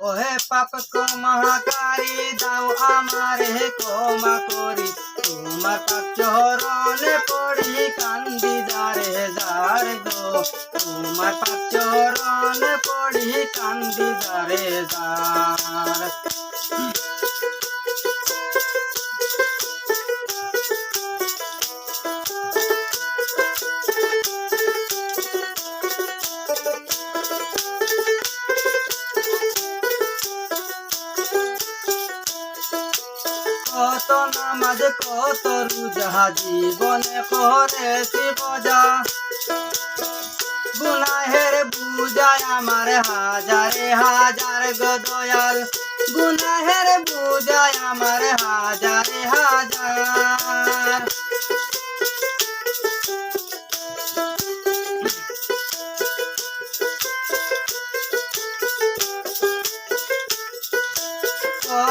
ওহে পাপ মহাকারী দাও আমারে ক্ষমা করি। তোমার পাপ চরণে পড়ি, কান্দি দারে দার গো। তোমার পাপ চরণে পড়ি, কান্দি দারে দার। কত নামাজ কত রুজা জীবনে করেছি বজা গুনাহের বুঝায় আমার হাজারে হাজার গদয়াল গুনাহের বুঝায় আমার হাজারে হাজার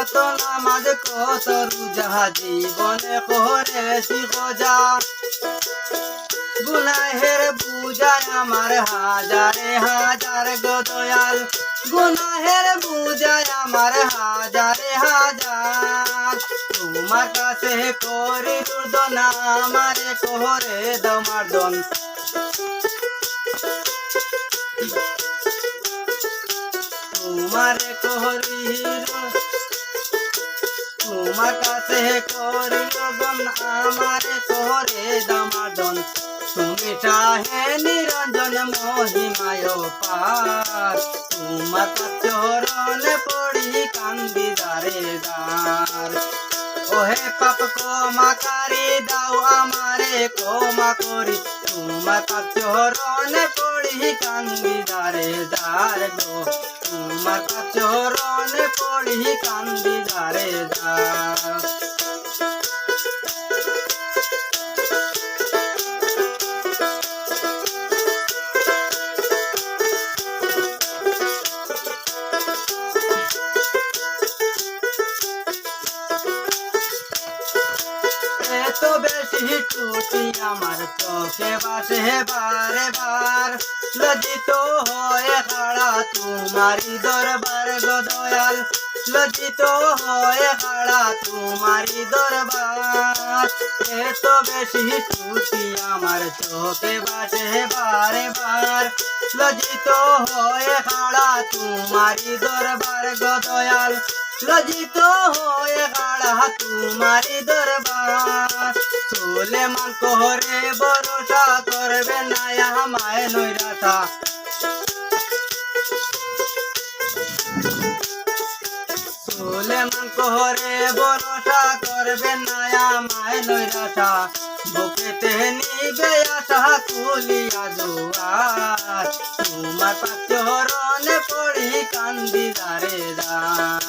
কত নামাজ কত রুজা জীবনে করেছি খোঁজা গুনাহের বুঝায় আমার হাজারে হাজার গদয়াল গুনাহের বুঝায় আমার হাজারে হাজার। তোমার কাছে করি দুর্দনা, আমারে কোহরে দমার্দন তোমারে কোহরি তোমার কাছে করি লগন আমারে কোহরে দমার্দন তুমি চাহে নিরঞ্জন মহিমায় পার। তোমার চরণে পড়ি কান্দি দারে দার ওহে পাপ ক্ষমাকারী, দাও আমারে ক্ষমা করি। তোমার চরণে পড়ি কান্দি দারে দার গো। তোমার চরণে পড়ি কান্দি দারে দার এত বেশি টুটি আমার চোখে বাসে বারে বার। লজ্জিত হয়ে খাড়া তোমারি দরবার গো দয়াল। লজ্জিত হয়ে খাড়া তোমারি দরবার। এত বেশি টুটি আমার চোখে বাসে বারে বার। লজ্জিত হয়ে খাড়া তোমারি দরবার গো দয়াল। লজ্জিত হয়ে গাড়া তোমারি দরবার চলে মান কোহরে ভরসা করবে না আমায় চলে মান কোহরে ভরসা করবে না আমায় নৈরাশা বুকেতে নিবে আশা কুলিয়া দুয়ার তোমার পাচরণে পড়ি কান্দি দারে দার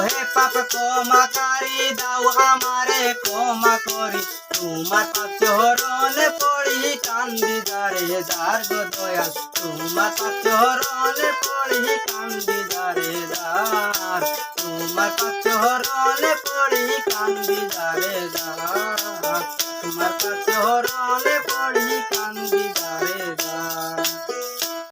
ওহে পাপ ক্ষমাকারী, দাও আমারে ক্ষমা করি। তোমার পাচরণে পড়ি, কান্দি দারে দার গো দয়াল। তোমার পাচরণে পড়ি, কান্দি দারে দার তোমার পাচরণে পড়ি, কান্দি দারে দার তোমার পাচরণে পড়ি, কান্দি দারে দার